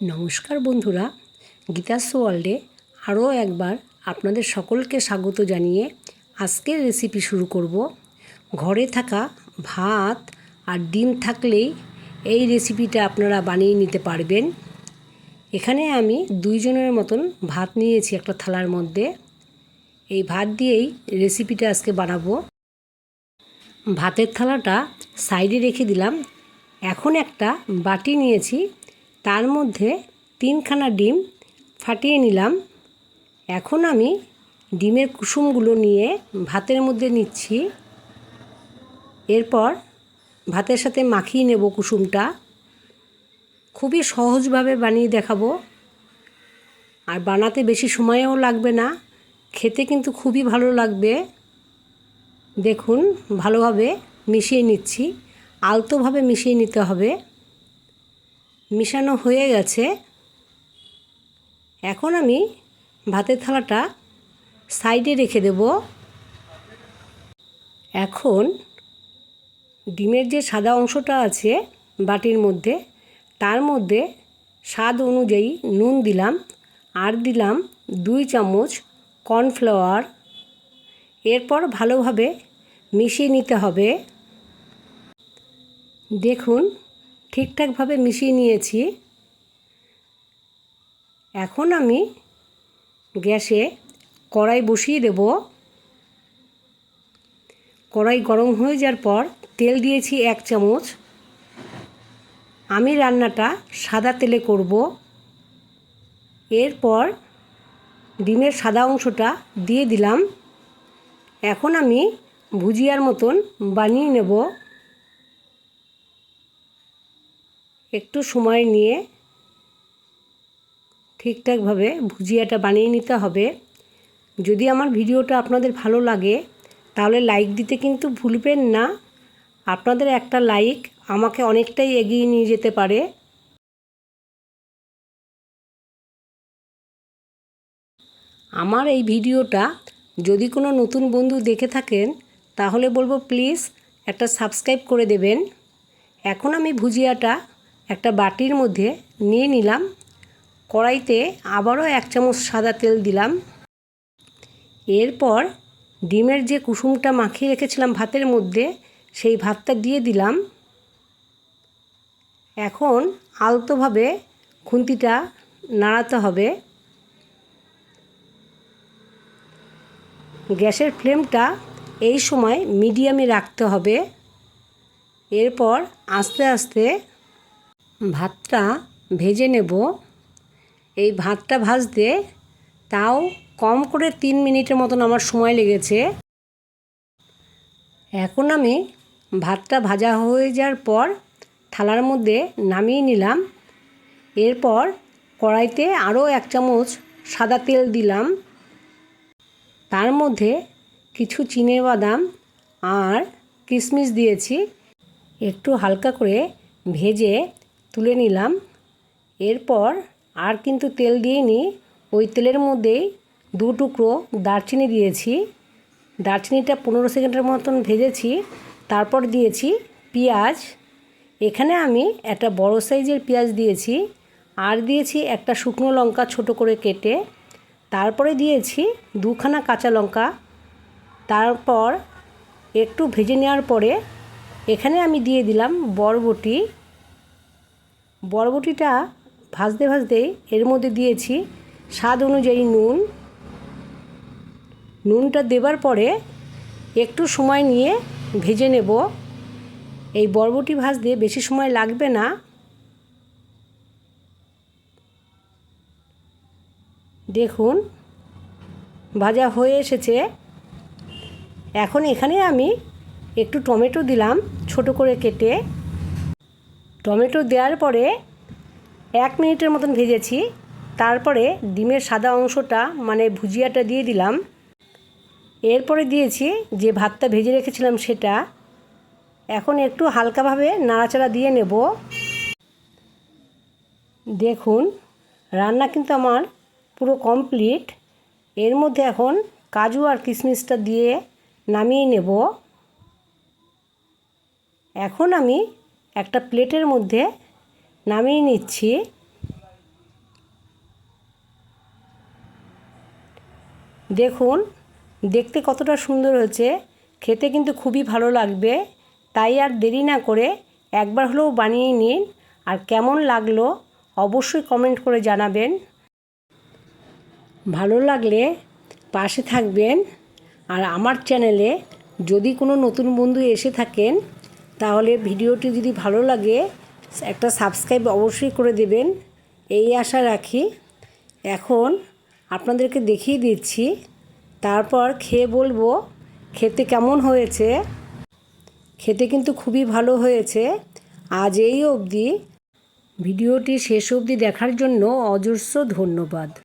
নমস্কার বন্ধুরা গীতাস ওয়ার্ল্ডে আরও একবার আপনাদের সকলকে স্বাগত জানিয়ে আজকের রেসিপি শুরু করব। ঘরে থাকা ভাত আর ডিম থাকলেই এই রেসিপিটা আপনারা বানিয়ে নিতে পারবেন। এখানে আমি দুইজনের মতন ভাত নিয়েছি একটা থালার মধ্যে। এই ভাত দিয়েই রেসিপিটা আজকে বানাবো। ভাতের থালাটা সাইডে রেখে দিলাম। এখন একটা বাটি নিয়েছি তার মধ্যে তিনখানা ডিম ফাটিয়ে নিলাম। এখন আমি ডিমের কুসুমগুলো নিয়ে ভাতের মধ্যে নিচ্ছি। এরপর ভাতের সাথে মাখিয়ে নেব কুসুমটা। খুবই সহজভাবে বানিয়ে দেখাবো। আর বানাতে বেশি সময়ও লাগবে না, খেতে কিন্তু খুবই ভালো লাগবে। দেখুন, ভালোভাবে মিশিয়ে নিচ্ছি। আলতোভাবে মিশিয়ে নিতে হবে। মিশানো হয়ে গেছে। এখন আমি ভাতের থালাটা সাইডে রেখে দেব। এখন ডিমের যে সাদা অংশটা আছে বাটির মধ্যে, তার মধ্যে স্বাদ অনুযায়ী নুন দিলাম, আর দিলাম দুই চামচ কর্নফ্লাওয়ার। এরপর ভালোভাবে মিশিয়ে নিতে হবে। দেখুন ঠিকঠাকভাবে মিশিয়ে নিয়েছি। এখন আমি গ্যাসে কড়াই বসিয়ে দেব। কড়াই গরম হয়ে যাওয়ার পর তেল দিয়েছি এক চামচ। আমি রান্নাটা সাদা তেলে করব। এরপর ডিমের সাদা অংশটা দিয়ে দিলাম। এখন আমি ভুজিয়ার মতন বানিয়ে নেব। একটু সময় নিয়ে ঠিকঠাকভাবে ভুজিয়াটা বানিয়ে নিতে হবে। যদি আমার ভিডিওটা আপনাদের ভালো লাগে, তাহলে লাইক দিতে কিন্তু ভুলবেন না। আপনাদের একটা লাইক আমাকে অনেকটাই এগিয়ে নিয়ে যেতে পারে। আমার এই ভিডিওটা যদি কোনো নতুন বন্ধু দেখে থাকেন, তাহলে বলব প্লিজ একটা সাবস্ক্রাইব করে দেবেন। এখন আমি ভুজিয়াটা একটা বাটির মধ্যে নিয়ে নিলাম। কড়াইতে আবারও এক চামচ সাদা তেল দিলাম। এরপর ডিমের যে কুসুমটা মাখিয়ে রেখেছিলাম ভাতের মধ্যে, সেই ভাতটা দিয়ে দিলাম। এখন আলতোভাবে খুন্তিটা নাড়াতে হবে। গ্যাসের ফ্লেমটা এই সময় মিডিয়ামে রাখতে হবে। এরপর আস্তে আস্তে ভাতটা ভেজে নেব। এই ভাতটা ভাজতে তাও কম করে তিন মিনিটের মতন আমার সময় লেগেছে। এখন আমি ভাতটা ভাজা হয়ে যাওয়ার পর থালার মধ্যে নামিয়ে নিলাম। এরপর কড়াইতে আরও এক চামচ সাদা তেল দিলাম। তার মধ্যে কিছু চিনে বাদাম আর কিশমিশ দিয়েছি। একটু হালকা করে ভেজে তুলে নিলাম। এরপর আর কিন্তু তেল দিইনি। ওই তেলের মধ্যেই দু টুকরো দারচিনি দিয়েছি। দারচিনিটা পনেরো সেকেন্ডের মতন ভেজেছি। তারপর দিয়েছি পেঁয়াজ। এখানে আমি একটা বড় সাইজের পেঁয়াজ দিয়েছি। আর দিয়েছি একটা শুকনো লঙ্কা ছোট করে কেটে। তারপরে দিয়েছি দুখানা কাঁচা লঙ্কা। তারপর একটু ভেজে নেওয়ার পরে এখানে আমি দিয়ে দিলাম বরবটি। বরবটিটা ভাজতে ভাজতেই এর মধ্যে দিয়েছি স্বাদ অনুযায়ী নুন। নুনটা দেবার পরে একটু সময় নিয়ে ভেজে নেব। এই বরবটি ভাজতে বেশি সময় লাগবে না। দেখুন, ভাজা হয়ে এসেছে। এখন এখানে আমি একটু টমেটো দিলাম ছোট করে কেটে। টমেটো দেওয়ার পরে এক মিনিটের মতন ভেজেছি। তারপরে ডিমের সাদা অংশটা মানে ভুজিয়াটা দিয়ে দিলাম। এরপরে দিয়েছি যে ভাতটা ভেজে রেখেছিলাম সেটা। এখন একটু হালকাভাবে নাড়াচাড়া দিয়ে নেব। দেখুন, রান্না কিন্তু আমার পুরো কমপ্লিট। এর মধ্যে এখন কাজু আর কিশমিশটা দিয়ে নামিয়ে নেব। এখন আমি একটা প্লেটের মধ্যে নামিয়ে নিচ্ছি। দেখুন, দেখতে কতটা সুন্দর হয়েছে। খেতে কিন্তু খুবই ভালো লাগবে। তাই আর দেরি না করে একবার হলেও বানিয়ে নিন। আর কেমন লাগল অবশ্যই কমেন্ট করে জানাবেন। ভালো লাগলে পাশে থাকবেন। আর আমার চ্যানেলে যদি কোনো নতুন বন্ধু এসে থাকেন তাহলে ভিডিওটি যদি ভালো লাগে, একটা সাবস্ক্রাইব অবশ্যই করে দেবেন। এই আশা রাখি। এখন আপনাদেরকে দেখিয়ে দিচ্ছি, তারপর খেয়ে বলব, খেতে কেমন হয়েছে? খেতে কিন্তু খুবই ভালো হয়েছে। আজ এই অবধি। ভিডিওটি শেষ অবধি দেখার জন্য অজস্র ধন্যবাদ।